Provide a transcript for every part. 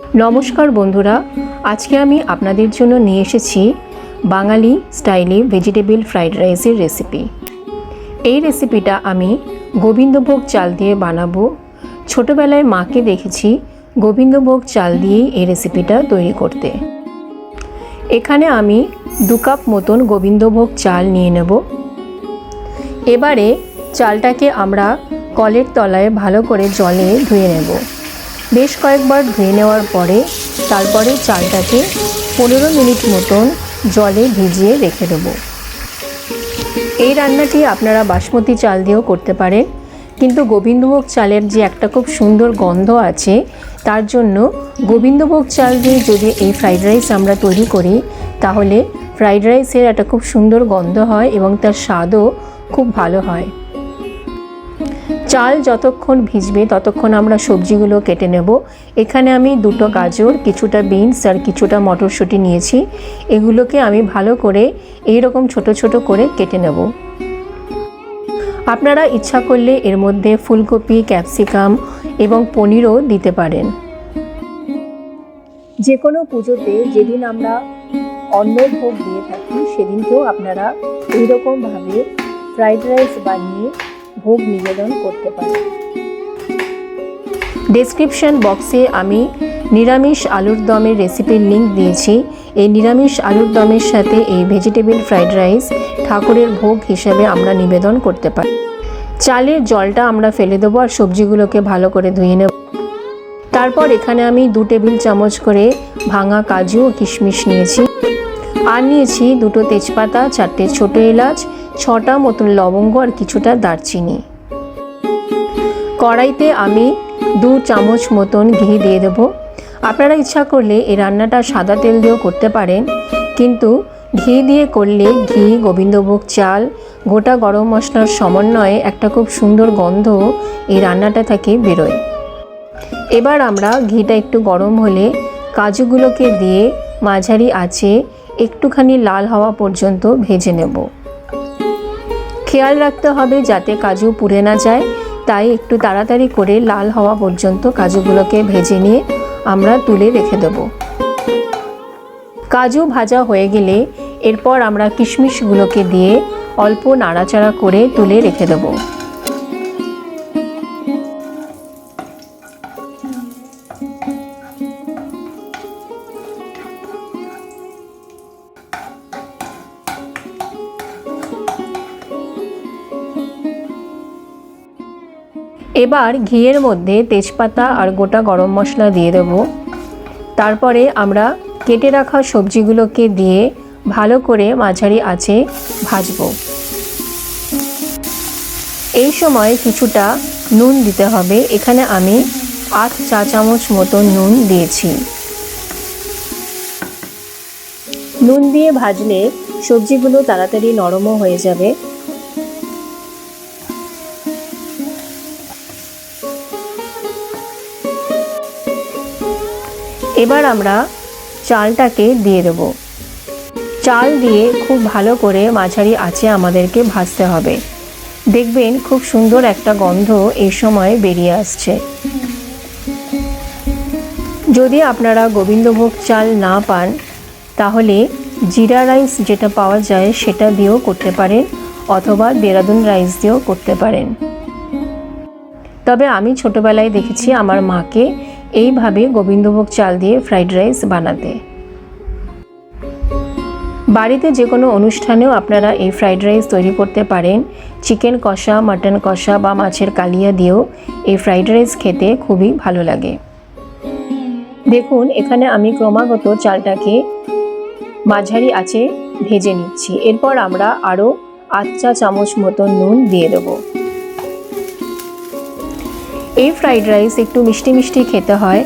নমস্কার বন্ধুরা, আজকে আমি আপনাদের জন্য নিয়ে এসেছি বাঙালি স্টাইলে ভেজিটেবল ফ্রাইড রাইসের রেসিপি। এই রেসিপিটা আমি গোবিন্দভোগ চাল দিয়ে বানাবো। ছোটোবেলায় মাকে দেখেছি গোবিন্দভোগ চাল দিয়েই এই রেসিপিটা তৈরি করতে। এখানে আমি দু কাপ মতন গোবিন্দভোগ চাল নিয়ে নেব। এবারে চালটাকে আমরা কলের তলায় ভালো করে জলে ধুয়ে নেব। বেশ কয়েকবার ধুয়ে নেওয়ার পরে তারপরে চালটাকে পনেরো মিনিট মতন জলে ভিজিয়ে রেখে দেব। এই রান্নাটি আপনারা বাসমতি চাল দিয়েও করতে পারেন, কিন্তু গোবিন্দভোগ চালের যে একটা খুব সুন্দর গন্ধ আছে, তার জন্য গোবিন্দভোগ চাল দিয়ে যদি এই ফ্রাইড রাইস আমরা তৈরি করি, তাহলে ফ্রাইড রাইসের একটা খুব সুন্দর গন্ধ হয় এবং তার স্বাদও খুব ভালো হয়। চাল যতক্ষণ ভিজবে, ততক্ষণ আমরা সবজিগুলো কেটে নেব। এখানে আমি দুটো গাজর, কিছুটা বিনস আর কিছুটা মটরশুঁটি নিয়েছি। এগুলোকে আমি ভালো করে এই রকম ছোট ছোট করে কেটে নেব। আপনারা ইচ্ছা করলে এর মধ্যে ফুলকপি, ক্যাপসিকাম এবং পনিরও দিতে পারেন। যে কোনো পুজোতে যেদিন আমরা অন্ন ভোগ দিয়ে থাকি, সেদিনকেও আপনারা এইরকমভাবে ফ্রাইড রাইস বানিয়ে ভোগ নিবেদন করতে পারেন ডেসক্রিপশন বক্সে আমি নিরামিষ আলুর দমের রেসিপির লিংক দিয়েছি। এই নিরামিষ আলুর দমের সাথে এই ভেজিটেবল ফ্রাইড রাইস ঠাকুরের ভোগ হিসেবে আমরা নিবেদন করতে পারি। চালের জলটা আমরা ফেলে দেবো আর সবজিগুলোকে ভালো করে ধুয়ে নেব। তারপর এখানে আমি দু টেবিল চামচ করে ভাঙা কাজু ও কিশমিশ নিয়েছি। আর নিয়েছি দুটো তেজপাতা, চারটে ছোটো এলাচ ছটা মতন লবঙ্গ আর কিছুটা দারচিনি। কড়াইতে আমি দু চামচ মতন ঘি দিয়ে দেবো। আপনারা ইচ্ছা করলে এই রান্নাটা সাদা তেল দিয়েও করতে পারেন, কিন্তু ঘি দিয়ে করলে ঘি, গোবিন্দভোগ চাল, গোটা গরম মশলার সমন্বয়ে একটা খুব সুন্দর গন্ধ এই রান্নাটা থেকে বেরোয়। এবার আমরা ঘিটা একটু গরম হলে কাজুগুলোকে দিয়ে মাঝারি আছে একটুখানি লাল হওয়া পর্যন্ত ভেজে নেব। খেয়াল রাখতে হবে যাতে কাজু পুড়ে না যায়। তাই একটু তাড়াতাড়ি করে লাল হওয়া পর্যন্ত কাজুগুলোকে ভেজে নিয়ে আমরা তুলে রেখে দেব। কাজু ভাজা হয়ে গেলে এরপর আমরা কিশমিশগুলোকে দিয়ে অল্প নাড়াচাড়া করে তুলে রেখে দেব। এবার ঘিয়ের মধ্যে তেজপাতা আর গোটা গরম মশলা দিয়ে দেব। তারপরে আমরা কেটে রাখা সবজিগুলোকে দিয়ে ভালো করে মাঝারি আছে ভাজবো। এই সময় কিছুটা নুন দিতে হবে। এখানে আমি আট চা চামচ মতো নুন দিয়েছি। নুন দিয়ে ভাজলে সবজিগুলো তাড়াতাড়ি নরমও হয়ে যাবে। এবার আমরা চালটাকে দিয়ে দেব। চাল দিয়ে খুব ভালো করে মাঝারি আঁচে আমাদেরকে ভাজতে হবে। দেখবেন খুব সুন্দর একটা গন্ধ এই সময় বেরিয়ে আসছে। যদি আপনারা গোবিন্দভোগ চাল না পান, তাহলে জিরা রাইস যেটা পাওয়া যায় সেটা দিয়েও করতে পারেন অথবা দেরাদুন রাইস দিয়েও করতে পারেন। তবে আমি ছোটোবেলায় দেখেছি আমার মাকে এইভাবে গোবিন্দভোগ চাল দিয়ে ফ্রাইড রাইস বানাতে। বাড়িতে যে কোনো অনুষ্ঠানেও আপনারা এই ফ্রাইড রাইস তৈরি করতে পারেন। চিকেন কষা, মাটন কষা বা মাছের কালিয়া দিয়েও এই ফ্রাইড রাইস খেতে খুবই ভালো লাগে। দেখুন, এখানে আমি ক্রমাগত চালটাকে মাঝারি আছে ভেজে নিচ্ছি। এরপর আমরা আরও আট চা চামচ মতো নুন দিয়ে দেবো। এই ফ্রাইড রাইস একটু মিষ্টি মিষ্টি খেতে হয়,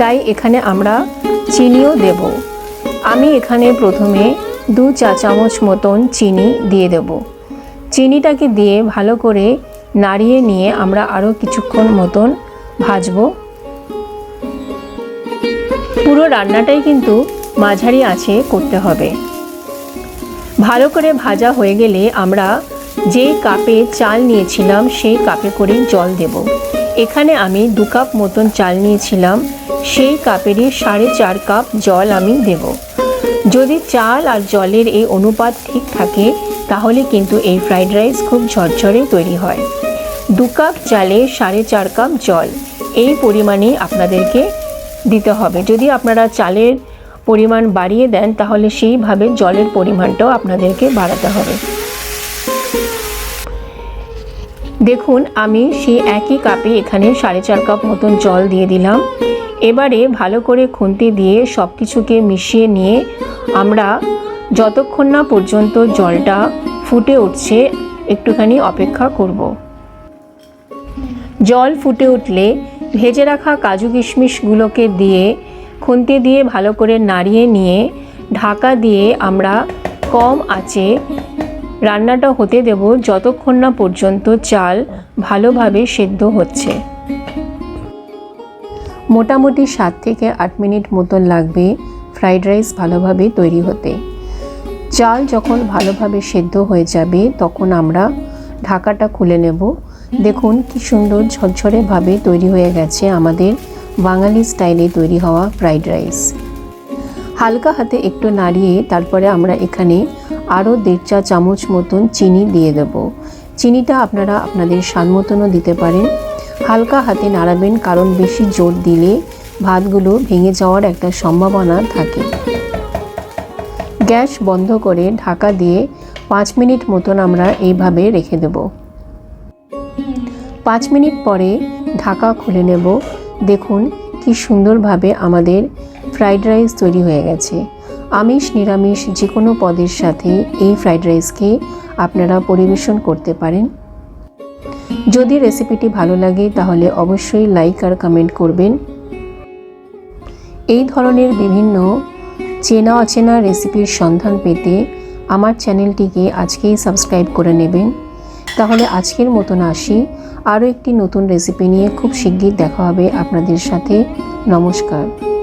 তাই এখানে আমরা চিনিও দেব। আমি এখানে প্রথমে দু চা চামচ মতন চিনি দিয়ে দেব। চিনিটাকে দিয়ে ভালো করে নাড়িয়ে নিয়ে আমরা আরও কিছুক্ষণ মতন ভাজবো। পুরো রান্নাটাই কিন্তু মাঝারি আছে করতে হবে। ভালো করে ভাজা হয়ে গেলে আমরা যে কাপে চাল নিয়েছিলাম সেই কাপে করেই জল দেব। এখানে আমি দু কাপ মতন চাল নিয়েছিলাম, সেই কাপেরই সাড়ে চার কাপ জল আমি দেব। যদি চাল আর জলের এই অনুপাত ঠিক থাকে, তাহলে কিন্তু এই ফ্রাইড রাইস খুব ঝরঝরে তৈরি হয়। দু কাপ চালে সাড়ে চার কাপ জল, এই পরিমাণে আপনাদেরকে দিতে হবে। যদি আপনারা চালের পরিমাণ বাড়িয়ে দেন, তাহলে সেইভাবে জলের পরিমাণটাও আপনাদেরকে বাড়াতে হবে। দেখুন, আমি সেই একই কাপে এখানে সাড়ে চার কাপ মতন জল দিয়ে দিলাম। এবারে ভালো করে খুন্তি দিয়ে সব কিছুকে মিশিয়ে নিয়ে আমরা যতক্ষণ না পর্যন্ত জলটা ফুটে উঠছে, একটুখানি অপেক্ষা করব। জল ফুটে উঠলে ভেজে রাখা কাজু কিশমিশগুলোকে দিয়ে খুন্তি দিয়ে ভালো করে নাড়িয়ে নিয়ে ঢাকা দিয়ে আমরা কম আঁচে রান্নাটা হতে দেব যতক্ষণ না পর্যন্ত চাল ভালোভাবে সেদ্ধ হচ্ছে। মোটামুটি সাত থেকে আট মিনিট মতন লাগবে ফ্রাইড রাইস ভালোভাবে তৈরি হতে। চাল যখন ভালোভাবে সেদ্ধ হয়ে যাবে, তখন আমরা ঢাকাটা খুলে নেব। দেখুন কি সুন্দর ঝরঝরেভাবে তৈরি হয়ে গেছে আমাদের বাঙালি স্টাইলে তৈরি হওয়া ফ্রাইড রাইস। হালকা হাতে একটু নাড়িয়ে তারপরে আমরা এখানে আরও দেড় চা চামচ মতন চিনি দিয়ে দেব। চিনিটা আপনারা আপনাদের স্বাদ মতনও দিতে পারেন। হালকা হাতে নাড়াবেন কারণ বেশি জোর দিলে ভাতগুলো ভেঙে যাওয়ার একটা সম্ভাবনা থাকে। গ্যাস বন্ধ করে ঢাকা দিয়ে পাঁচ মিনিট মতন আমরা এইভাবে রেখে দেব। পাঁচ মিনিট পরে ঢাকা খুলে নেব। দেখুন কি সুন্দরভাবে আমাদের ফ্রাইড রাইস তৈরি হয়ে গেছে। আমিষ, নিরামিষ যে কোনো পদের সাথে এই ফ্রাইড রাইসকে আপনারা পরিবেশন করতে পারেন। যদি রেসিপিটি ভালো লাগে, তাহলে অবশ্যই লাইক আর কমেন্ট করবেন। এই ধরনের বিভিন্ন চেনা অচেনা রেসিপির সন্ধান পেতে আমার চ্যানেলটিকে আজকেই সাবস্ক্রাইব করে নেবেন। তাহলে আজকের মতন আসি। আরও একটি নতুন রেসিপি নিয়ে খুব শিগগির দেখা হবে আপনাদের সাথে। নমস্কার।